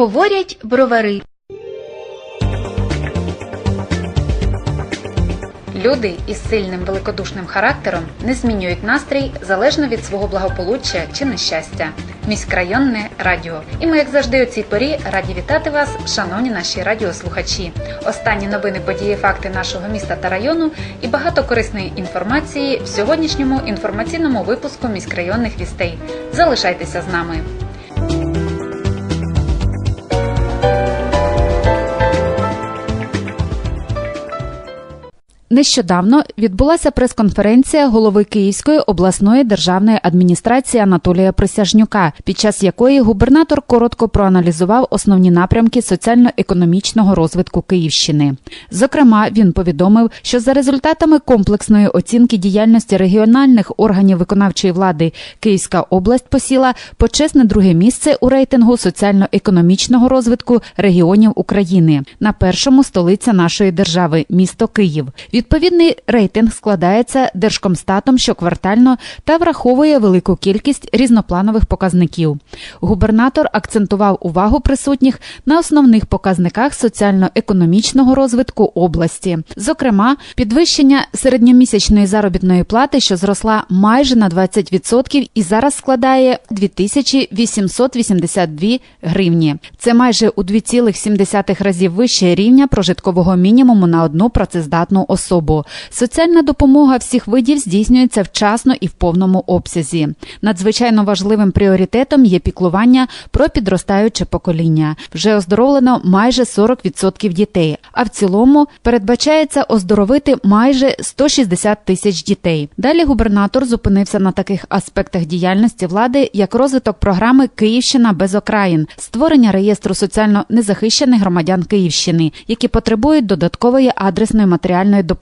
Говорять бровари. Люди із сильним великодушним характером не змінюють настрій залежно від свого благополуччя чи нещастя. Міськрайонне радіо. І ми, як завжди, у цій порі раді вітати вас, шановні наші радіослухачі. Останні новини, події, факти нашого міста та району і багато корисної інформації в сьогоднішньому інформаційному випуску міськрайонних вістей. Залишайтеся з нами. Нещодавно відбулася прес-конференція голови Київської обласної державної адміністрації Анатолія Присяжнюка, під час якої губернатор коротко проаналізував основні напрямки соціально-економічного розвитку Київщини. Зокрема, він повідомив, що за результатами комплексної оцінки діяльності регіональних органів виконавчої влади Київська область посіла почесне друге місце у рейтингу соціально-економічного розвитку регіонів України. На першому столиця нашої держави місто Київ. Відповідний рейтинг складається Держкомстатом щоквартально та враховує велику кількість різнопланових показників. Губернатор акцентував увагу присутніх на основних показниках соціально-економічного розвитку області, зокрема, підвищення середньомісячної заробітної плати, що зросла майже на 20% і зараз складає 2882 гривні. Це майже у 2,7 разів вище рівня прожиткового мінімуму на одну працездатну особу. Соціальна допомога всіх видів здійснюється вчасно і в повному обсязі. Надзвичайно важливим пріоритетом є піклування про підростаюче покоління. Вже оздоровлено майже 40% дітей, а в цілому передбачається оздоровити майже 160 тисяч дітей. Далі губернатор зупинився на таких аспектах діяльності влади, як розвиток програми Київщина без окраїн, створення реєстру соціально незахищених громадян Київщини, які потребують додаткової адресної матеріальної допомоги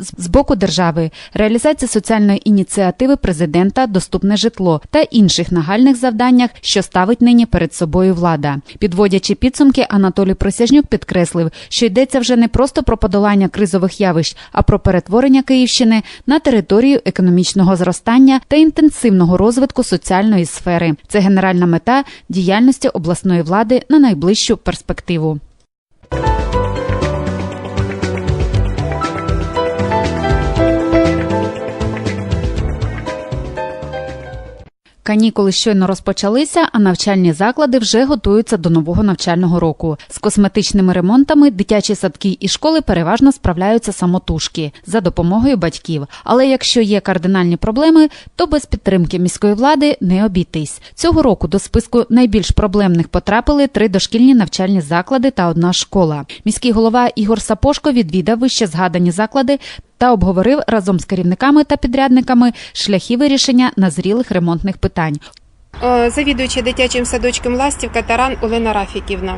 з- з боку держави, реалізація соціальної ініціативи президента Доступне житло та інших нагальних завданнях, що ставить нині перед собою влада. Підводячи підсумки, Анатолій Присяжнюк підкреслив, що йдеться вже не просто про подолання кризових явищ, а про перетворення Київщини на територію економічного зростання та інтенсивного розвитку соціальної сфери. Це генеральна мета діяльності обласної влади на найближчу перспективу. Канікули щойно розпочалися, а навчальні заклади вже готуються до нового навчального року. З косметичними ремонтами дитячі садки і школи переважно справляються самотужки за допомогою батьків. Але якщо є кардинальні проблеми, то без підтримки міської влади не обійтись. Цього року до списку найбільш проблемних потрапили три дошкільні навчальні заклади та одна школа. Міський голова Ігор Сапошко відвідав вище згадані заклади та обговорив разом з керівниками та підрядниками шляхи вирішення назрілих ремонтних питань. Е, Завідуюча дитячим садочком Ластівка Таран Олена Рафіківна.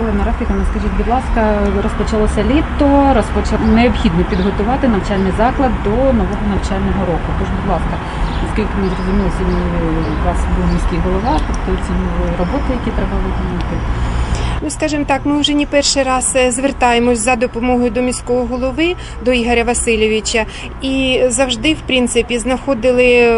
Олена Рафіковна, скажіть, будь ласка, розпочалося літо, розпочав необхідно підготувати навчальний заклад до нового навчального року. Тож, будь ласка, наскільки ми зрозуміли, сьогодні у вас був міський голова, тобто оцінювали роботи, які треба виконати. Ну, скажімо так, ми вже не перший раз е, звертаємось за допомогою до міського голови, до Ігоря Васильовича, і завжди, в принципі, знаходили е,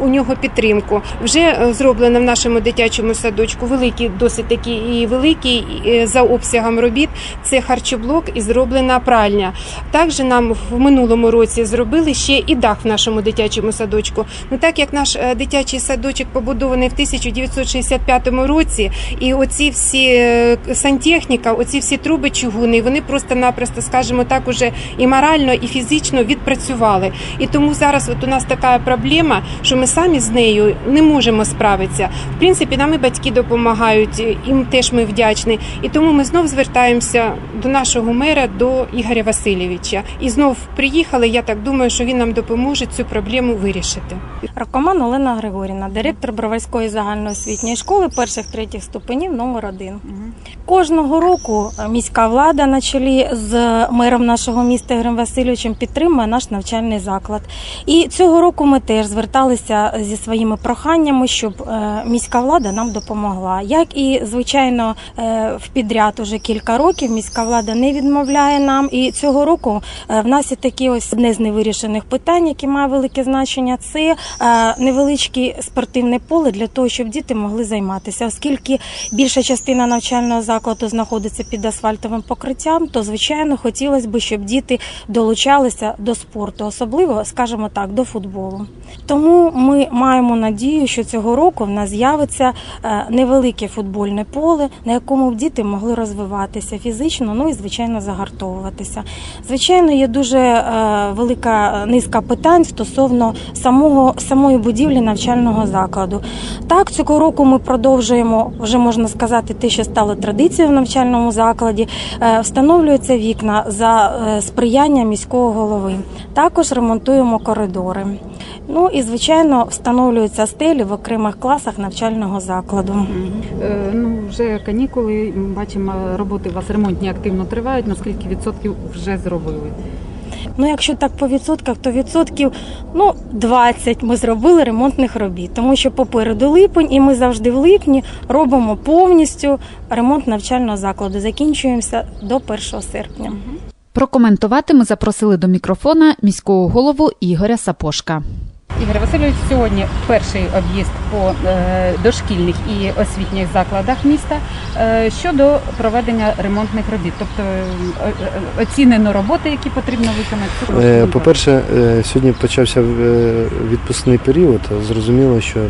у нього підтримку. Вже е, зроблено в нашому дитячому садочку великий, досить такий і великий е, за обсягом робіт. Це харчоблок і зроблена пральня. Також нам в минулому році зробили ще і дах в нашому дитячому садочку. Ну так як наш дитячий садочок побудований в 1965 році, і оці всі сантехніка, оці всі труби чугуни, вони просто-напросто, скажімо так, уже і морально, і фізично відпрацювали. І тому зараз от у нас така проблема, що ми самі з нею не можемо справитися. В принципі, нам і батьки допомагають, їм теж ми вдячні. І тому ми знов звертаємося до нашого мера, до Ігоря Васильовича. І знов приїхали. Я так думаю, що він нам допоможе цю проблему вирішити. Ракоман Олена Григорівна, директор Броварської загальноосвітньої школи перших третіх ступенів номер 1 Кожного року міська влада на чолі з мером нашого міста Ігорем Васильовичем підтримує наш навчальний заклад. І цього року ми теж зверталися зі своїми проханнями, щоб е, міська влада нам допомогла. Як і звичайно е, в підряд уже кілька років міська влада не відмовляє нам. І цього року е, в нас є такі ось одне з невирішених питань, яке має велике значення. Це невеличке спортивне поле для того, щоб діти могли займатися, оскільки більша частина навчальних навчального закладу знаходиться під асфальтовим покриттям, то звичайно хотілося б, щоб діти долучалися до спорту, особливо, скажімо так, до футболу. Тому ми маємо надію, що цього року в нас з'явиться е, невелике футбольне поле, на якому б діти могли розвиватися фізично, ну і звичайно загартовуватися. Звичайно, є дуже е, велика низка питань стосовно самого самої будівлі навчального закладу. Так, цього року ми продовжуємо вже можна сказати, те, що стало традицією в навчальному закладі. Е, Встановлюються вікна за е, сприяння міського голови. Також ремонтуємо коридори. Ну і звичайно встановлюються стелі в окремих класах навчального закладу. Е, Ну, вже канікули, бачимо, роботи у вас ремонтні активно тривають. Наскільки відсотків вже зробили? Ну, якщо так по відсотках, то відсотків ну 20 ми зробили ремонтних робіт, тому що попереду липень, і ми завжди в липні робимо повністю ремонт навчального закладу. Закінчуємося до 1 серпня. Прокоментувати ми запросили до мікрофона міського голову Ігоря Сапошка. Ігор Васильович, сьогодні перший об'їзд по е, дошкільних і освітніх закладах міста е, щодо проведення ремонтних робіт, тобто е, оцінено роботи, які потрібно виконати. По-перше, сьогодні почався відпускний період. Зрозуміло, що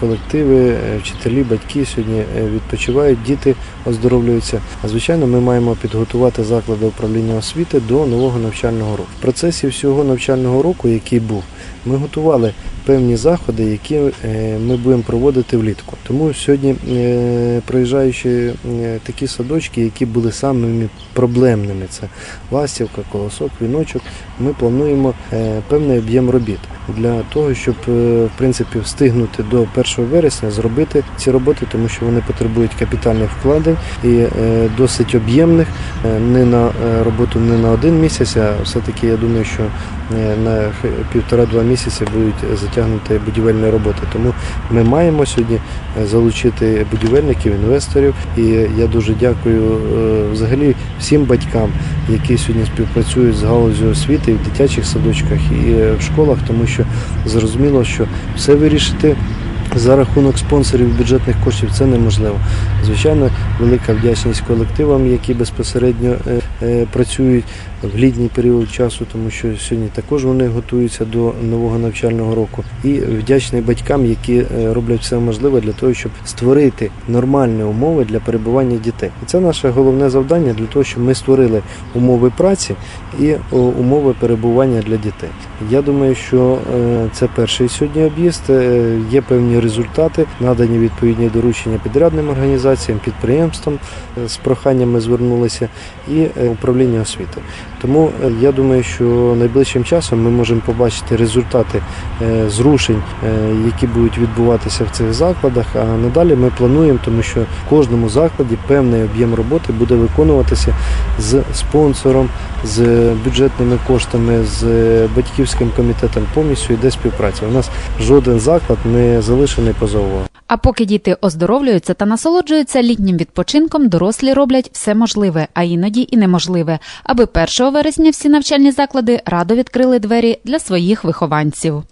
колективи, вчителі, батьки сьогодні відпочивають, діти оздоровлюються. А звичайно, ми маємо підготувати заклади управління освіти до нового навчального року. В процесі всього навчального року, який був, ми готували певні заходи, які е, ми будемо проводити влітку. Тому сьогодні, е, проїжджаючи е, такі садочки, які були самими проблемними, це ластівка, колосок, віночок, ми плануємо певний об'єм робіт для того, щоб в принципі встигнути до 1 вересня зробити ці роботи, тому що вони потребують капітальних вкладень і досить об'ємних, не на роботу не на один місяць, а все-таки я думаю, що на півтора-два місяці будуть затягнути будівельні роботи. Тому ми маємо сьогодні е, залучити будівельників, інвесторів. І я дуже дякую е, взагалі всім батькам, які сьогодні співпрацюють з галузю освіти і в дитячих садочках, і е, в школах, тому що зрозуміло, що все вирішити. За рахунок спонсорів бюджетних коштів це неможливо. Звичайно, велика вдячність колективам, які безпосередньо працюють в літній період часу, тому що сьогодні також вони готуються до нового навчального року. І вдячний батькам, які е, роблять все можливе для того, щоб створити нормальні умови для перебування дітей. І це наше головне завдання для того, щоб ми створили умови праці і умови перебування для дітей. Я думаю, що е, це перший сьогодні об'їзд. Е, Є певні результати, надані відповідні доручення підрядним організаціям, підприємствам е, з проханням ми звернулися і е, управління освіти. Тому е, я думаю, що найближчим часом ми можемо побачити результати е, зрушень, е, які будуть відбуватися в цих закладах. А надалі ми плануємо, тому що в кожному закладі певний об'єм роботи буде виконуватися з спонсором, з бюджетними коштами, з батьківським комітетом. Повністю йде співпраця. У нас жоден заклад не залишений поза увагою. А поки діти оздоровлюються та насолоджуються літнім відпочинком, дорослі роблять все можливе, а іноді і неможливе, аби 1 вересня всі навчальні заклади радо відкрили двері для своїх вихованців.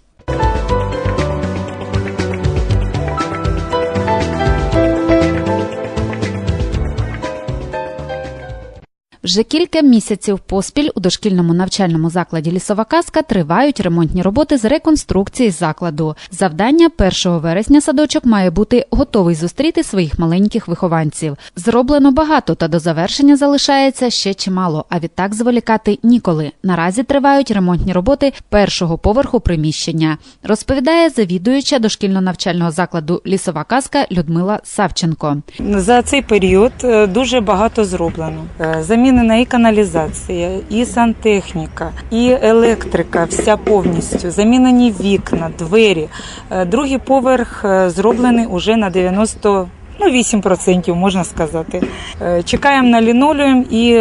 Вже кілька місяців поспіль у дошкільному навчальному закладі Лісова казка тривають ремонтні роботи з реконструкції закладу. Завдання 1 вересня садочок має бути готовий зустріти своїх маленьких вихованців. Зроблено багато, та до завершення залишається ще чимало. А відтак зволікати ніколи. Наразі тривають ремонтні роботи першого поверху приміщення. Розповідає завідуюча дошкільно-навчального закладу Лісова казка Людмила Савченко. За цей період е, дуже багато зроблено. Е, Замінена і каналізація, і сантехніка, і електрика, вся повністю. Замінені вікна, двері. Е, Другий поверх е, зроблений уже на 90 Ну, 8% можна сказати. Е, Чекаємо на лінолеум і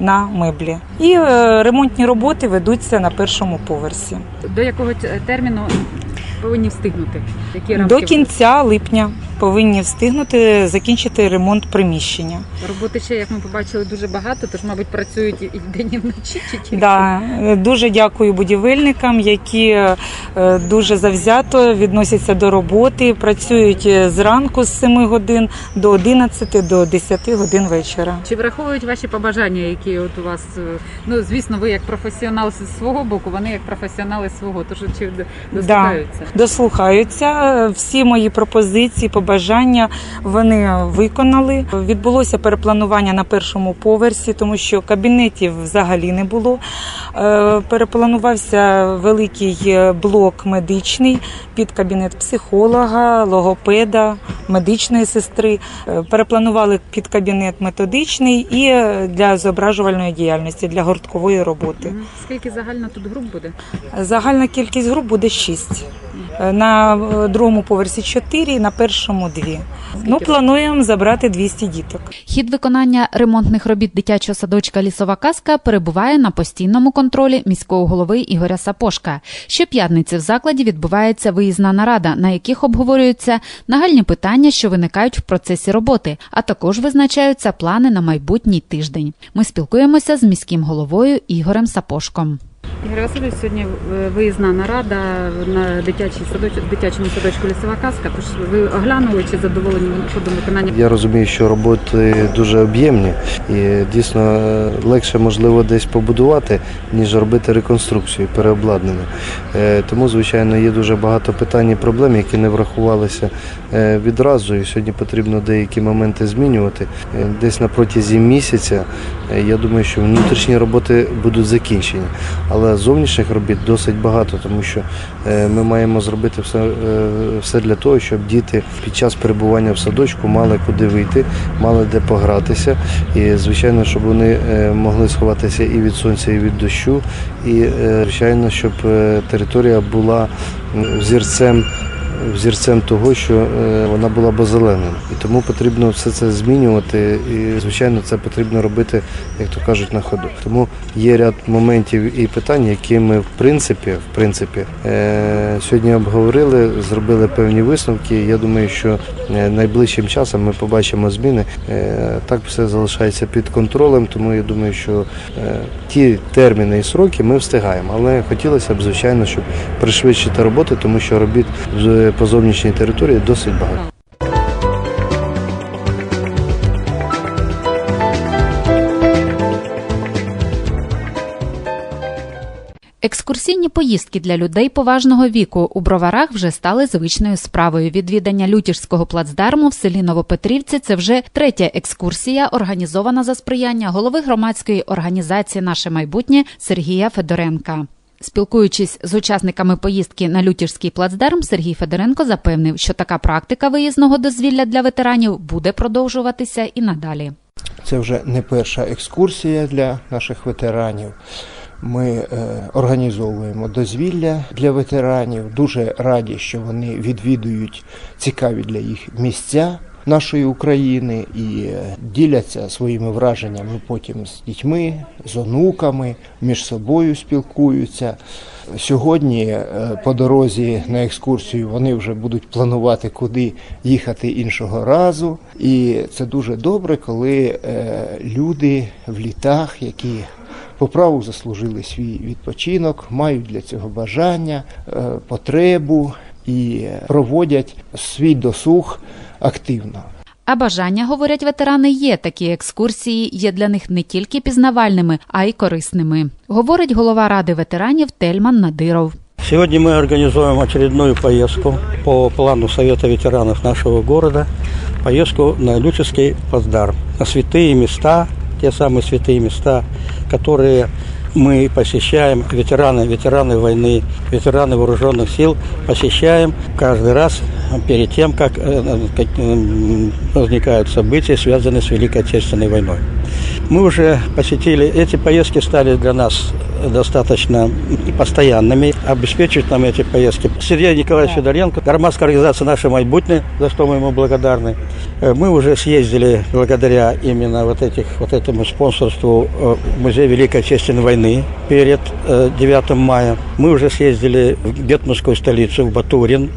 на меблі. І ремонтні роботи ведуться на першому поверсі. До якого терміну повинні встигнути? Які рамки До кінця липня повинні встигнути закінчити ремонт приміщення. Роботи ще, як ми побачили, дуже багато, тож, мабуть, працюють і вдень, і вночі чи тільки? Да, дуже дякую будівельникам, які е, дуже завзято відносяться до роботи, працюють е, зранку з 7 годин до 11 до 10 годин вечора. Чи враховують ваші побажання, які от у вас, е, ну звісно, ви як професіонал з свого боку, вони як професіонали з свого, тож чи дослухаються? Дослухаються всі мої пропозиції, побажання вони виконали. Відбулося перепланування на першому поверсі, тому що кабінетів взагалі не було. Е, Перепланувався великий блок медичний під кабінет психолога, логопеда, медичної сестри. Е, Перепланували під кабінет методичний і е, для зображувальної діяльності, для гурткової роботи. Скільки загально тут груп буде? Загальна кількість груп буде 6. На другому поверсі 4, на першому 2. Ну, плануємо забрати 200 діток. Хід виконання ремонтних робіт дитячого садочка Лісова казка перебуває на постійному контролі міського голови Ігоря Сапошка. Щоп'ятниці в закладі відбувається виїзна нарада, на яких обговорюються нагальні питання, що виникають в процесі роботи, а також визначаються плани на майбутній тиждень. Ми спілкуємося з міським головою Ігорем Сапошком. Ігор Васильович, сьогодні е, виїзна нарада на дитячий садочок, дитячому садочку лісова казка. Тож ви оглянули чи задоволені ходом виконання? Я розумію, що роботи дуже об'ємні і дійсно е, легше можливо десь побудувати, ніж робити реконструкцію, переобладнання. Е, Тому, звичайно, є дуже багато питань і проблем, які не врахувалися відразу. І сьогодні потрібно деякі моменти змінювати. Десь на протязі місяця я думаю, що внутрішні роботи будуть закінчені. Але зовнішніх робіт досить багато, тому що е, ми маємо зробити все, е, все для того, щоб діти під час перебування в садочку мали куди вийти, мали де погратися. І, звичайно, щоб вони е, могли сховатися і від сонця, і від дощу. І, звичайно, щоб територія була взірцем. Взірцем того, що е, вона була б озеленена. І тому потрібно все це змінювати. І, звичайно, це потрібно робити, як то кажуть, на ходу. Тому є ряд моментів і питань, які ми в принципі, в принципі е, сьогодні обговорили, зробили певні висновки. Я думаю, що е, найближчим часом ми побачимо зміни. Так все залишається під контролем, тому я думаю, що ті терміни і сроки ми встигаємо. Але хотілося б, звичайно, щоб пришвидшити роботи, тому що робіт по зовнішній території досить багато. Екскурсійні поїздки для людей поважного віку у броварах вже стали звичною справою. Відвідання лютіжського плацдарму в селі Новопетрівці це вже третя екскурсія, організована за сприяння голови громадської організації Наше майбутнє Сергія Федоренка. Спілкуючись з учасниками поїздки на Лютіжський плацдарм, Сергій Федоренко запевнив, що така практика виїзного дозвілля для ветеранів буде продовжуватися і надалі. Це вже не перша екскурсія для наших ветеранів. Ми е, організовуємо дозвілля для ветеранів. Дуже раді, що вони відвідують цікаві для їх місця нашої України і діляться своїми враженнями потім з дітьми, з онуками, між собою спілкуються. Сьогодні е, по дорозі на екскурсію вони вже будуть планувати, куди їхати іншого разу. І це дуже добре, коли е, люди в літах, які по праву заслужили свій відпочинок, мають для цього бажання, е, потребу і проводять свій досуг активно. А бажання, говорять ветерани, є такі екскурсії є для них не тільки пізнавальними, а й корисними. Говорить голова ради ветеранів Тельман Надиров. Сегодня мы организуем очередную поездку по плану Совета ветеранов нашего города, поездку на Люческий плацдарм, на святые места, те самые святые места, которые мы посещаем, ветераны, ветераны войны, ветераны вооруженных сил, посещаем каждый раз перед тем, как э, как, э, возникают события, связанные с Великой Отечественной войной. Мы уже посетили, эти поездки стали для нас достаточно постоянными. Обеспечивает нам эти поездки Сергей Николаевич Федоренко, громадская организация «Наше майбутнее», за что мы ему благодарны. Э, Мы уже съездили благодаря именно вот, этих, вот этому спонсорству э, в Музей Великой Отечественной войны перед э, 9 мая. Мы уже съездили в Гетманскую столицу, в Батурин.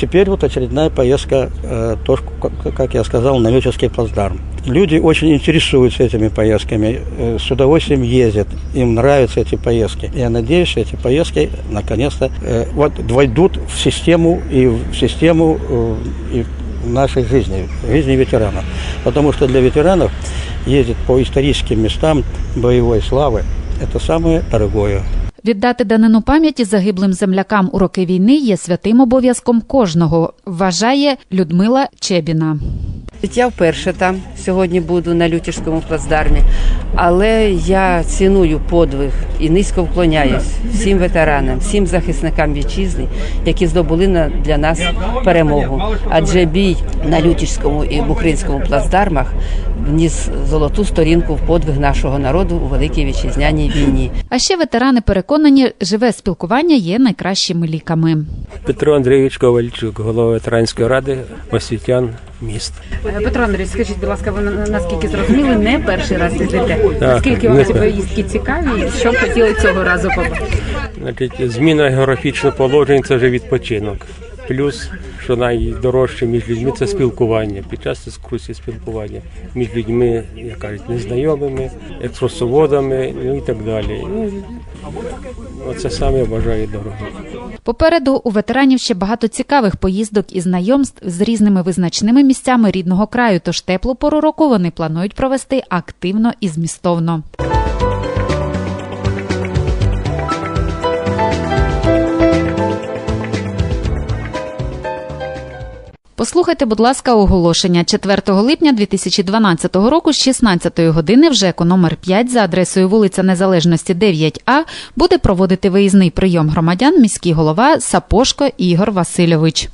Теперь вот очередная поездка, э, тоже, как- я сказал, на Лючевский плацдарм. Люди очень интересуются этими поездками, э, с удовольствием ездят, им нравятся эти поездки. Я надеюсь, что эти поездки наконец-то э, вот войдут в систему и в систему э, и нашей жизни, жизни ветеранов. Потому что для ветеранов ездить по историческим местам боевой славы – это самое дорогое. Віддати данину пам'яті загиблим землякам у роки війни є святим обов'язком кожного, вважає Людмила Чебіна. Я вперше там сьогодні буду на Лютівському плацдармі, але я ціную подвиг і низько вклоняюсь всім ветеранам, всім захисникам вітчизни, які здобули для нас перемогу. Адже бій на Лютівському і Бухринському плацдармах вніс золоту сторінку в подвиг нашого народу у великій вітчизняній війні. А ще ветерани переконані, живе спілкування є найкращими ліками. Петро Андрійович Ковальчук, голова ветеранської ради освітян міст. Петро Андрій, скажіть, будь ласка, ви наскільки зрозуміли, не перший раз їздите. Наскільки вам ці поїздки цікаві, і що б хотіли цього разу побачити? Значить, зміна географічного положення це вже відпочинок. Плюс, що найдорожче між людьми це спілкування. Під час екскурсії спілкування між людьми, як кажуть, незнайомими, екскурсоводами, ну і так далі. Ну, Оце саме я вважаю дорого. Попереду у ветеранів ще багато цікавих поїздок і знайомств з різними визначними місцями рідного краю. Тож теплу пору року вони планують провести активно і змістовно. Послухайте, будь ласка, оголошення 4 липня 2012 року з 16 години в ЖЕКу номер 5 за адресою вулиця Незалежності 9А буде проводити виїзний прийом громадян міський голова Сапошко Ігор Васильович.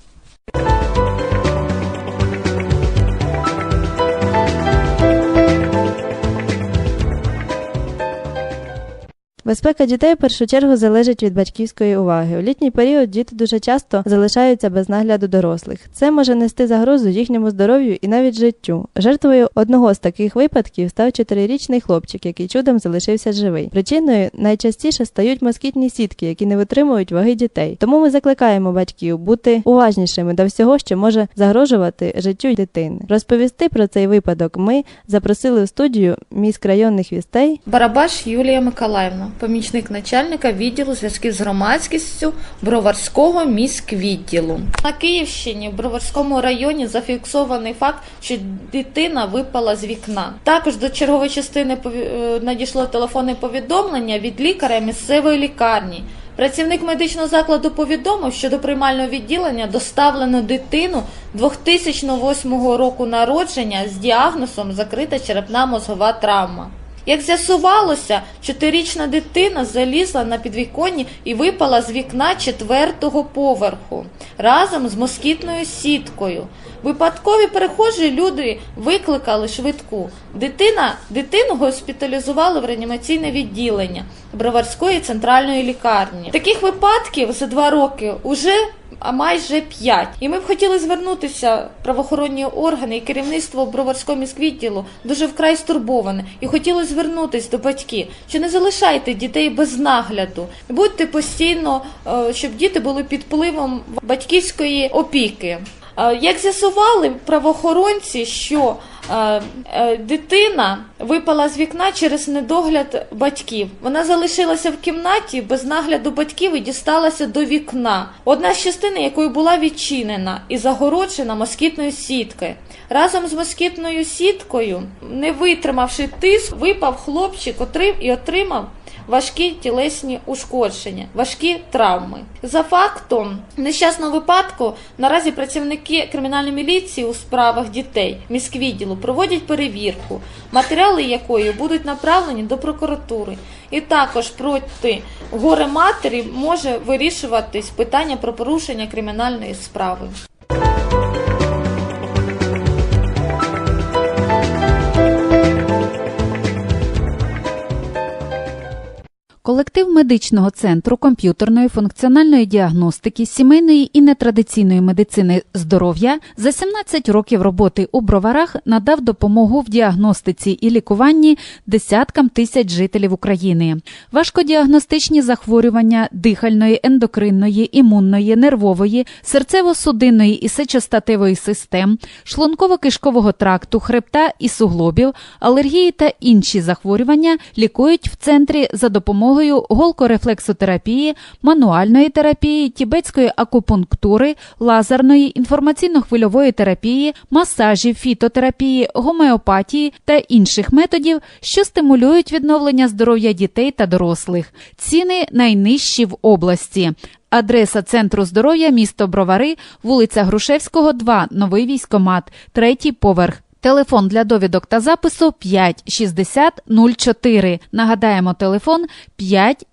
Безпека дітей в першу чергу залежить від батьківської уваги. У літній період діти дуже часто залишаються без нагляду дорослих. Це може нести загрозу їхньому здоров'ю і навіть життю. Жертвою одного з таких випадків став чотирирічний хлопчик, який чудом залишився живий. Причиною найчастіше стають москітні сітки, які не витримують ваги дітей. Тому ми закликаємо батьків бути уважнішими до всього, що може загрожувати життю дитини. Розповісти про цей випадок ми запросили в студію міськрайонних вістей Барабаш Юлія Миколаївна, помічник начальника відділу зв'язків з громадськістю Броварського міськвідділу. На Київщині в Броварському районі зафіксований факт, що дитина випала з вікна. Також до чергової частини е, надійшло телефонне повідомлення від лікаря місцевої лікарні. Працівник медичного закладу повідомив, що до приймального відділення доставлено дитину 2008 року народження з діагнозом закрита черепна мозгова травма. Як з'ясувалося, чотирирічна дитина залізла на підвіконні і випала з вікна четвертого поверху разом з москітною сіткою. Випадкові перехожі люди викликали швидку. Дитина, дитину госпіталізували в реанімаційне відділення Броварської центральної лікарні. Таких випадків за два роки уже а майже п'ять. І ми б хотіли звернутися правоохоронні органи і керівництво Броварського міськвідділу дуже вкрай стурбоване. І хотіли звернутися до батьків, що не залишайте дітей без нагляду. Будьте постійно, е, щоб діти були під впливом батьківської опіки. Е, Як з'ясували правоохоронці, що е, е, дитина випала з вікна через недогляд батьків. Вона залишилася в кімнаті без нагляду батьків і дісталася до вікна. Одна з частин якої була відчинена і загороджена москітною сіткою. Разом з москітною сіткою, не витримавши тиск, випав хлопчик отрив і отримав важкі тілесні ушкодження, важкі травми. За фактом нещасного випадку наразі працівники кримінальної міліції у справах дітей міськвідділу проводять перевірку, матеріали якої будуть направлені до прокуратури. І також проти горе матері може вирішуватись питання про порушення кримінальної справи. Колектив медичного центру комп'ютерної функціональної діагностики, сімейної і нетрадиційної медицини здоров'я за 17 років роботи у броварах надав допомогу в діагностиці і лікуванні десяткам тисяч жителів України. Важкодіагностичні захворювання дихальної, ендокринної, імунної, нервової, серцево-судинної і сечостатевої систем, шлунково-кишкового тракту, хребта і суглобів, алергії та інші захворювання лікують в центрі за допомогою голкорефлексотерапії, мануальної терапії, тібетської акупунктури, лазерної, інформаційно-хвильової терапії, масажів, фітотерапії, гомеопатії та інших методів, що стимулюють відновлення здоров'я дітей та дорослих. Ціни найнижчі в області. Адреса центру здоров'я місто Бровари, вулиця Грушевського, 2, новий військомат, третій поверх. Телефон для довідок та запису 5 60 04. Нагадаємо телефон 5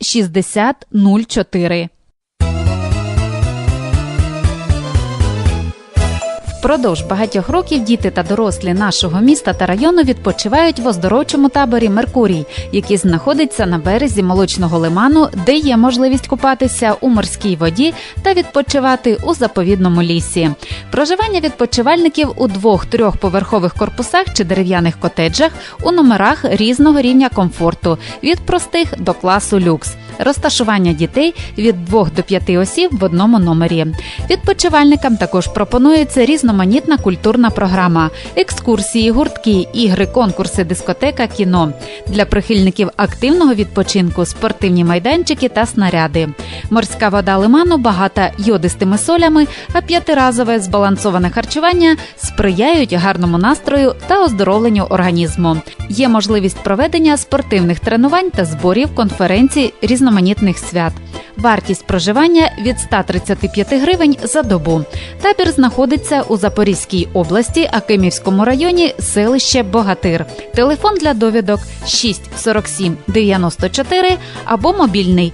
Впродовж багатьох років діти та дорослі нашого міста та району відпочивають в оздоровчому таборі Меркурій, який знаходиться на березі молочного лиману, де є можливість купатися у морській воді та відпочивати у заповідному лісі. Проживання відпочивальників у двох трьохповерхових корпусах чи дерев'яних котеджах у номерах різного рівня комфорту від простих до класу люкс. Розташування дітей від 2 до 5 осіб в одному номері. Відпочивальникам також пропонується різноманітна культурна програма, екскурсії, гуртки, ігри, конкурси, дискотека, кіно. Для прихильників активного відпочинку спортивні майданчики та снаряди. Морська вода лиману багата йодистими солями, а п'ятиразове збалансоване харчування сприяють гарному настрою та оздоровленню організму. Є можливість проведення спортивних тренувань та зборів, конференцій, різноманітних свят. Вартість проживання від 135 гривень за добу. Табір знаходиться у Запорізькій області, Акимівському районі, селище Богатир. Телефон для довідок 6 47 94 або мобільний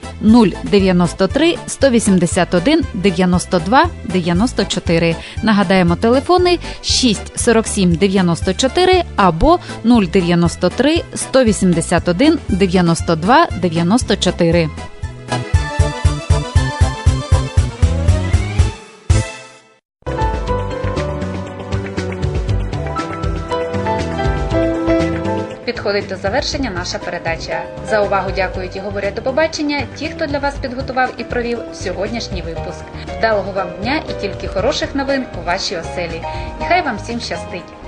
093 181 92 94. Нагадаємо телефони 6 47 94 або 093 181 92 94. Підходить до завершення наша передача. За увагу дякують і говорять до побачення ті, хто для вас підготував і провів сьогоднішній випуск. Вдалого вам дня і тільки хороших новин у вашій оселі. І хай вам всім щастить!